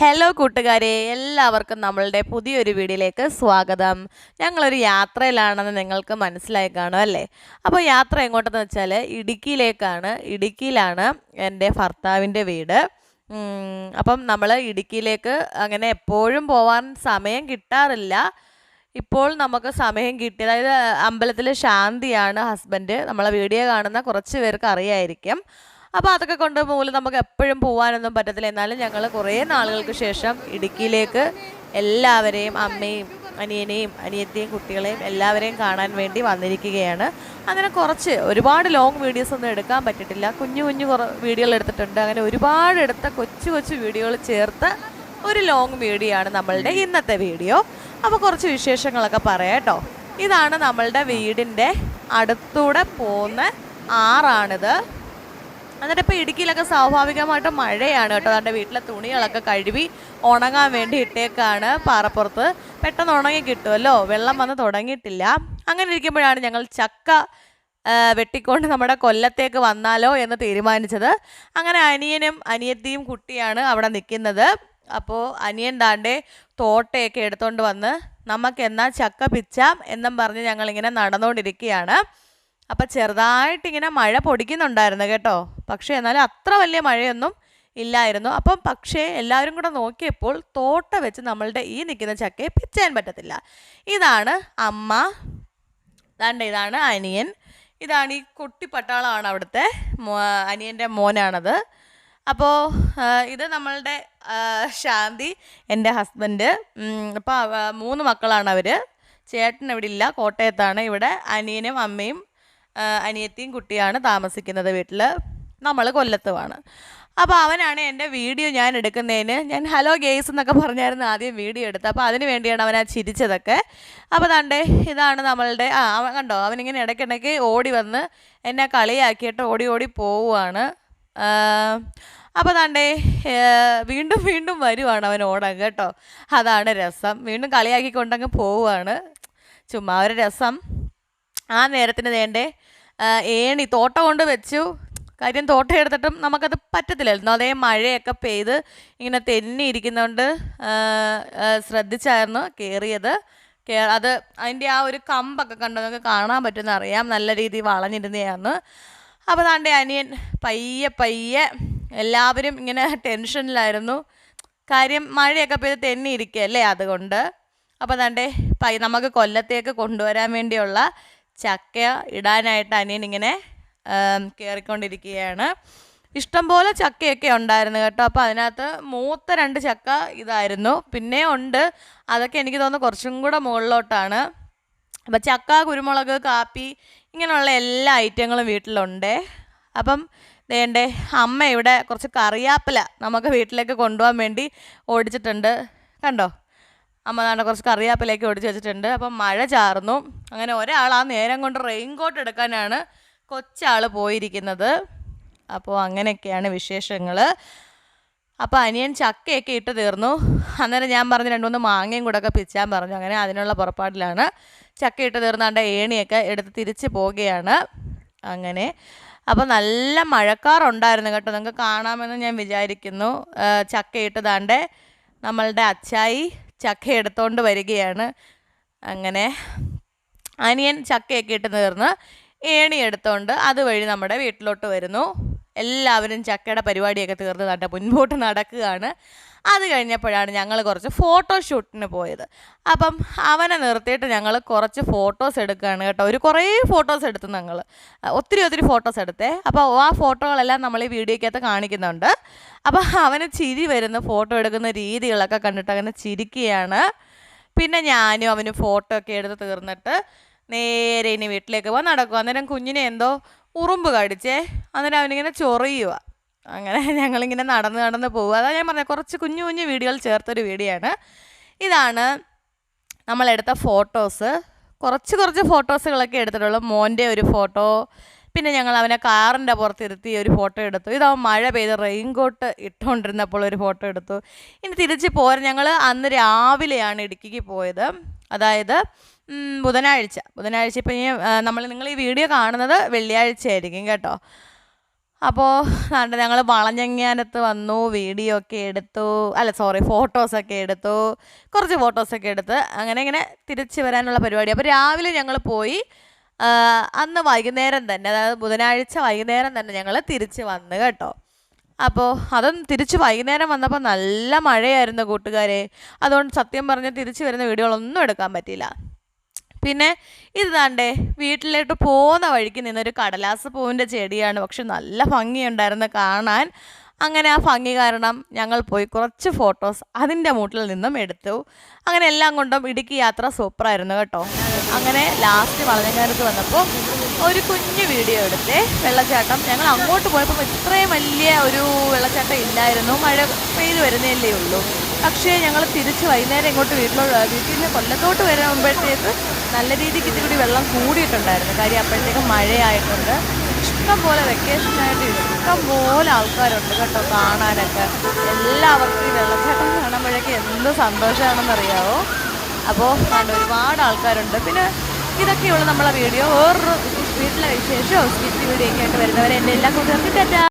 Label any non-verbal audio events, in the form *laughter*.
Hello കൂട്ടുകാരെ. എല്ലാവർക്കും നമ്മളുടെ പുതിയൊരു വീഡിയോയിലേക്ക് സ്വാഗതം. ഞങ്ങളൊരു യാത്രയിലാണെന്ന് നിങ്ങൾക്ക് മനസ്സിലായി കാണും അല്ലേ? അപ്പോൾ യാത്ര എങ്ങോട്ടെന്ന് വെച്ചാൽ ഇടുക്കിയിലേക്കാണ്. ഇടുക്കിയിലാണ് എന്റെ ഭർത്താവിന്റെ വീട്. അപ്പം നമ്മൾ ഇടുക്കിയിലേക്ക് അങ്ങനെ എപ്പോഴും പോവാൻ സമയം കിട്ടാറില്ല. ഇപ്പോൾ നമുക്ക് സമയം കിട്ടി. അതായത് അമ്പലത്തിലെ ശാന്തിയാണ് ഹസ്ബൻഡ്. നമ്മളെ വീഡിയോ കാണുന്ന കുറച്ച് പേർക്ക് അറിയായിരിക്കും. അപ്പോൾ അതൊക്കെ കൊണ്ട് മൂലം നമുക്ക് എപ്പോഴും പോകാനൊന്നും പറ്റത്തില്ല. എന്നാലും ഞങ്ങൾ കുറേ നാളുകൾക്ക് ശേഷം ഇടുക്കിയിലേക്ക് എല്ലാവരെയും അമ്മയും അനിയനെയും അനിയത്തെയും കുട്ടികളെയും എല്ലാവരെയും കാണാൻ വേണ്ടി വന്നിരിക്കുകയാണ്. അങ്ങനെ കുറച്ച് ഒരുപാട് ലോങ് വീഡിയോസ് ഒന്നും എടുക്കാൻ പറ്റിയിട്ടില്ല. കുഞ്ഞു കുഞ്ഞു കുറ വീഡിയോകൾ എടുത്തിട്ടുണ്ട്. അങ്ങനെ ഒരുപാട് എടുത്ത കൊച്ചു കൊച്ചു വീഡിയോകൾ ചേർത്ത് ഒരു ലോങ് വീഡിയോ ആണ് നമ്മളുടെ ഇന്നത്തെ വീഡിയോ അപ്പോൾ കുറച്ച് വിശേഷങ്ങളൊക്കെ പറയാം കേട്ടോ. ഇതാണ് നമ്മളുടെ വീടിന്റെ അടുത്തൂടെ പോകുന്ന ആറാണിത്. എന്നിട്ട് ഇപ്പോൾ ഇടുക്കിയിലൊക്കെ സ്വാഭാവികമായിട്ട് മഴയാണ് കേട്ടോ. അതുകൊണ്ട് വീട്ടിലെ തുണികളൊക്കെ കഴുകി ഉണങ്ങാൻ വേണ്ടി ഇട്ടേക്കാണ് പാറപ്പുറത്ത്. പെട്ടെന്ന് ഉണങ്ങി കിട്ടുമല്ലോ വെള്ളം വന്ന് തുടങ്ങിയിട്ടില്ല. അങ്ങനെ ഇരിക്കുമ്പോഴാണ് ഞങ്ങൾ ചക്ക വെട്ടിക്കൊണ്ട് നമ്മുടെ കൊല്ലത്തേക്ക് വന്നാലോ എന്ന് തീരുമാനിച്ചത്. അങ്ങനെ അനിയനും അനിയത്തിയും കുട്ടിയാണ് അവിടെ നിൽക്കുന്നത്. അപ്പോൾ അനിയൻ താണ്ടെ തോട്ടയൊക്കെ എടുത്തുകൊണ്ട് വന്ന് നമുക്ക് എന്നാൽ ചക്ക പിച്ചാം എന്നും പറഞ്ഞ് ഞങ്ങളിങ്ങനെ നടന്നുകൊണ്ടിരിക്കുകയാണ് അപ്പം ചെറുതായിട്ട് ഇങ്ങനെ മഴ പൊടിക്കുന്നുണ്ടായിരുന്നു കേട്ടോ. പക്ഷേ എന്നാലും അത്ര വലിയ മഴയൊന്നും ഇല്ലായിരുന്നു. അപ്പം പക്ഷേ എല്ലാവരും കൂടെ നോക്കിയപ്പോൾ തോട്ട വെച്ച് നമ്മളുടെ ഈ നിൽക്കുന്ന ചക്കയെ പിച്ചാൻ പറ്റത്തില്ല. ഇതാണ് അമ്മ. ദാണ്ട ഇതാണ് അനിയൻ. ഇതാണ് ഈ കുട്ടി പട്ടാളമാണ് അവിടുത്തെ അനിയന്റെ മോനാണത്. അപ്പോൾ ഇത് നമ്മളുടെ ശാന്തി എന്റെ ഹസ്ബൻഡ്. അപ്പോൾ മൂന്ന് മക്കളാണ് അവർ ചേട്ടൻ ഇവിടെ ഇല്ല കോട്ടയത്താണ്. ഇവിടെ അനിയനും അമ്മയും അനിയത്തിയും കുട്ടിയാണ് താമസിക്കുന്നത് വീട്ടിൽ നമ്മൾ കൊല്ലത്തുമാണ് അപ്പോൾ അവനാണ് എന്റെ വീഡിയോ ഞാൻ എടുക്കുന്നതിന്. ഞാൻ ഹലോ ഗെയ്സ് എന്നൊക്കെ പറഞ്ഞായിരുന്നു ആദ്യം വീഡിയോ എടുത്തത്. അപ്പോൾ അതിന് വേണ്ടിയാണ് അവൻ ആ ചിരിച്ചതൊക്കെ. അപ്പോൾ തണ്ടേ ഇതാണ് നമ്മളുടെ ആ അവൻ കണ്ടോ അവനിങ്ങനെ ഇടയ്ക്കിടയ്ക്ക് ഓടി വന്ന് എന്നെ കളിയാക്കിയിട്ട് ഓടി ഓടി പോവുകയാണ് അപ്പോൾ താണ്ടേ വീണ്ടും വീണ്ടും വരുവാണ് അവൻ ഓടാൻ കേട്ടോ. അതാണ് രസം. വീണ്ടും കളിയാക്കിക്കൊണ്ടങ്ങ് പോവുകയാണ് ചുമ്മാ ഒരു രസം. ആ നേരത്തിന് വേണ്ടേ ഏണി തോട്ട കൊണ്ട് വെച്ചു. കാര്യം തോട്ടം എടുത്തിട്ടും നമുക്കത് പറ്റത്തില്ലായിരുന്നു. അതേ മഴയൊക്കെ പെയ്ത് ഇങ്ങനെ തെന്നിയിരിക്കുന്നതുകൊണ്ട് ശ്രദ്ധിച്ചായിരുന്നു കയറിയത് അത് അതിന്റെ ആ ഒരു കമ്പൊക്കെ കണ്ടു? നമുക്ക് കാണാൻ പറ്റുമെന്ന് അറിയാം. നല്ല രീതിയിൽ വളഞ്ഞിരുന്നതാണ് അപ്പോൾ താണ്ടെ അനിയൻ പയ്യെ പയ്യെ എല്ലാവരും ഇങ്ങനെ ടെൻഷനിലായിരുന്നു. കാര്യം മഴയൊക്കെ പെയ്ത് തെന്നിയിരിക്കുകയല്ലേ അതുകൊണ്ട്. അപ്പോൾ താണ്ടെ പൈ നമുക്ക് കൊല്ലത്തേക്ക് കൊണ്ടുവരാൻ വേണ്ടിയുള്ള ചക്ക ഇടാനായിട്ട് അനിയൻ ഇങ്ങനെ കയറിക്കൊണ്ടിരിക്കുകയാണ് ഇഷ്ടംപോലെ ചക്കയൊക്കെ ഉണ്ടായിരുന്നു കേട്ടോ. അപ്പോൾ അതിനകത്ത് മൂത്ത രണ്ട് ചക്ക ഇതായിരുന്നു. പിന്നെ ഉണ്ട്. അതൊക്കെ എനിക്ക് തോന്നുന്നു കുറച്ചും കൂടെ മുകളിലോട്ടാണ്. അപ്പം ചക്ക കുരുമുളക് കാപ്പി ഇങ്ങനെയുള്ള എല്ലാ ഐറ്റങ്ങളും വീട്ടിലുണ്ട്. അപ്പം വേണ്ടേ അമ്മ ഇവിടെ കുറച്ച് കറിയാപ്പില നമുക്ക് വീട്ടിലേക്ക് കൊണ്ടുപോകാൻ വേണ്ടി ഓടിച്ചിട്ടുണ്ട്. കണ്ടോ? അമ്മ നാണ്ട കുറച്ച് കറിയാപ്പിലേക്ക് ഒടിച്ച് വെച്ചിട്ടുണ്ട്. അപ്പം മഴ ചാർന്നു അങ്ങനെ ഒരാൾ ആ നേരം കൊണ്ട് റെയിൻ കോട്ട് എടുക്കാനാണ് കൊച്ചാൾ പോയിരിക്കുന്നത്. അപ്പോൾ അങ്ങനെയൊക്കെയാണ് വിശേഷങ്ങൾ അപ്പോൾ അനിയൻ ചക്കയൊക്കെ ഇട്ട് തീർന്നു. അന്നേരം ഞാൻ പറഞ്ഞ് രണ്ട് മൂന്ന് മാങ്ങയും കൂടെ ഒക്കെ പിച്ചാൻ പറഞ്ഞു. അങ്ങനെ അതിനുള്ള പുറപ്പാടിലാണ് ചക്ക ഇട്ട് തീർന്നാണ്ട് ഏണിയൊക്കെ എടുത്ത് തിരിച്ച് പോവുകയാണ്. അങ്ങനെ. അപ്പോൾ നല്ല മഴക്കാറുണ്ടായിരുന്നു കേട്ടോ. നിങ്ങൾക്ക് കാണാമെന്ന് ഞാൻ വിചാരിക്കുന്നു. ചക്കയിട്ട് താണ്ടേ നമ്മളുടെ അച്ചായി ചക്ക വരികയാണ്. അങ്ങനെ അനിയൻ ചക്കയൊക്കെ ഇട്ട് നേർന്ന് ഏണി എടുത്തോണ്ട് അതുവഴി നമ്മുടെ വീട്ടിലോട്ട് വരുന്നു. എല്ലാവരും ചക്കയുടെ പരിപാടിയൊക്കെ തീർന്ന് നട്ട മുൻപോട്ട് നടക്കുകയാണ്. അത് കഴിഞ്ഞപ്പോഴാണ് ഞങ്ങൾ കുറച്ച് ഫോട്ടോ ഷൂട്ടിന് പോയത്. അപ്പം അവനെ നിർത്തിയിട്ട് ഞങ്ങൾ കുറച്ച് ഫോട്ടോസ് എടുക്കുകയാണ് കേട്ടോ. ഒരു കുറേ ഫോട്ടോസ് എടുത്തു ഞങ്ങൾ ഒത്തിരി ഒത്തിരി ഫോട്ടോസ് എടുത്തേ. അപ്പോൾ ആ ഫോട്ടോകളെല്ലാം നമ്മൾ ഈ വീഡിയോയ്ക്കകത്ത് കാണിക്കുന്നുണ്ട്. അപ്പോൾ അവന് ചിരി വരുന്ന ഫോട്ടോ എടുക്കുന്ന രീതികളൊക്കെ കണ്ടിട്ട് അങ്ങനെ ചിരിക്കുകയാണ്. പിന്നെ ഞാനും അവന് ഫോട്ടോ ഒക്കെ എടുത്ത് തീർന്നിട്ട് നേരെ ഇനി വീട്ടിലേക്ക് പോകാൻ നടക്കുക അന്നേരം കുഞ്ഞിനെ എന്തോ ഉറുമ്പ് കടിച്ചേ. അന്നേരം അവനിങ്ങനെ ചൊറിയുക അങ്ങനെ *laughs* ഞങ്ങളിങ്ങനെ നടന്ന് നടന്ന് പോകും അതാ ഞാൻ പറഞ്ഞത് കുറച്ച് കുഞ്ഞു കുഞ്ഞു വീഡിയോകൾ ചേർത്തൊരു വീഡിയോ ആണ് ഇതാണ് നമ്മളെടുത്ത ഫോട്ടോസ്. കുറച്ച് കുറച്ച് ഫോട്ടോസുകളൊക്കെ എടുത്തിട്ടുള്ളൂ. മോന്റെ ഒരു ഫോട്ടോ പിന്നെ ഞങ്ങൾ അവനെ കാറിന്റെ പുറത്തിരുത്തി ഒരു ഫോട്ടോ എടുത്തു. ഇതവൻ മഴ പെയ്ത് റെയിൻ കോട്ട് ഇട്ടുകൊണ്ടിരുന്നപ്പോൾ ഒരു ഫോട്ടോ എടുത്തു. ഇനി തിരിച്ച് പോരാ ഞങ്ങൾ അന്ന് രാവിലെയാണ് ഇടുക്കിക്ക് പോയത്. അതായത് ബുധനാഴ്ച. ബുധനാഴ്ച ഇപ്പം നമ്മൾ നിങ്ങൾ ഈ വീഡിയോ കാണുന്നത് വെള്ളിയാഴ്ച ആയിരിക്കും കേട്ടോ. അപ്പോൾ അതുകൊണ്ട് ഞങ്ങൾ വളഞ്ഞങ്ങാനത്ത് വന്നു വീഡിയോ ഒക്കെ എടുത്തു അല്ല സോറി ഫോട്ടോസൊക്കെ എടുത്തു കുറച്ച് ഫോട്ടോസൊക്കെ എടുത്ത് അങ്ങനെ ഇങ്ങനെ തിരിച്ചു വരാനുള്ള പരിപാടി. അപ്പോൾ രാവിലെ ഞങ്ങൾ പോയി അന്ന് വൈകുന്നേരം തന്നെ അതായത് ബുധനാഴ്ച വൈകുന്നേരം തന്നെ ഞങ്ങൾ തിരിച്ച് വന്ന് കേട്ടോ. അപ്പോൾ അതും തിരിച്ച് വൈകുന്നേരം വന്നപ്പോൾ നല്ല മഴയായിരുന്നു കൂട്ടുകാരെ. അതുകൊണ്ട് സത്യം പറഞ്ഞ് തിരിച്ച് വരുന്ന വീഡിയോകളൊന്നും എടുക്കാൻ പറ്റിയില്ല. പിന്നെ ഇത് താണ്ടേ വീട്ടിലോട്ട് പോകുന്ന വഴിക്ക് നിന്നൊരു കടലാസ് പൂവിന്റെ ചെടിയാണ്. പക്ഷെ നല്ല ഭംഗിയുണ്ടായിരുന്നു കാണാൻ. അങ്ങനെ ആ ഭംഗി കാരണം ഞങ്ങൾ പോയി കുറച്ച് ഫോട്ടോസ് അതിന്റെ മൂട്ടിൽ നിന്നും എടുത്തു. അങ്ങനെ എല്ലാം കൊണ്ടും ഇടുക്കി യാത്ര സൂപ്പറായിരുന്നു കേട്ടോ. അങ്ങനെ ലാസ്റ്റ് വളഞ്ഞങ്ങാനത്ത് വന്നപ്പോൾ ഒരു കുഞ്ഞു വീഡിയോ എടുത്തേ. വെള്ളച്ചാട്ടം. ഞങ്ങൾ അങ്ങോട്ട് പോയപ്പോൾ ഇത്രയും വലിയ ഒരു വെള്ളച്ചാട്ടം ഇല്ലായിരുന്നു. മഴ പെയ്ത് വരുന്നതല്ലേ ഉള്ളൂ. പക്ഷേ ഞങ്ങൾ തിരിച്ച് വൈകുന്നേരം ഇങ്ങോട്ട് വീട്ടിലോട്ട് വീട്ടിൽ നിന്ന് കൊല്ലത്തോട്ട് വരുമ്പോഴത്തേക്ക് നല്ല രീതിക്ക് ഇത്തിരി വെള്ളം കൂടിയിട്ടുണ്ടായിരുന്നു. കാര്യം അപ്പോഴത്തേക്ക് മഴയായിട്ടുണ്ട്. ഇഷ്ടം പോലെ വെക്കേഷനായിട്ട് ഇഷ്ടം പോലെ ആൾക്കാരുണ്ട് കേട്ടോ കാണാനൊക്കെ. എല്ലാവർക്കും ഈ വെള്ളച്ചാട്ടം കാണുമ്പോഴേക്ക് എന്ത് സന്തോഷമാണെന്നറിയാവോ അപ്പോൾ കണ്ട ഒരുപാട് ആൾക്കാരുണ്ട്. പിന്നെ ഇതൊക്കെയുള്ള നമ്മളെ വീഡിയോ. വേറൊരു വീട്ടിലെ വിശേഷമോ സ്കിറ്റ് വീഡിയോ ഒക്കെ ആയിട്ട് വരുന്നവരെ എന്റെ എല്ലാ കൂട്ടുകാർക്കും ടാറ്റാ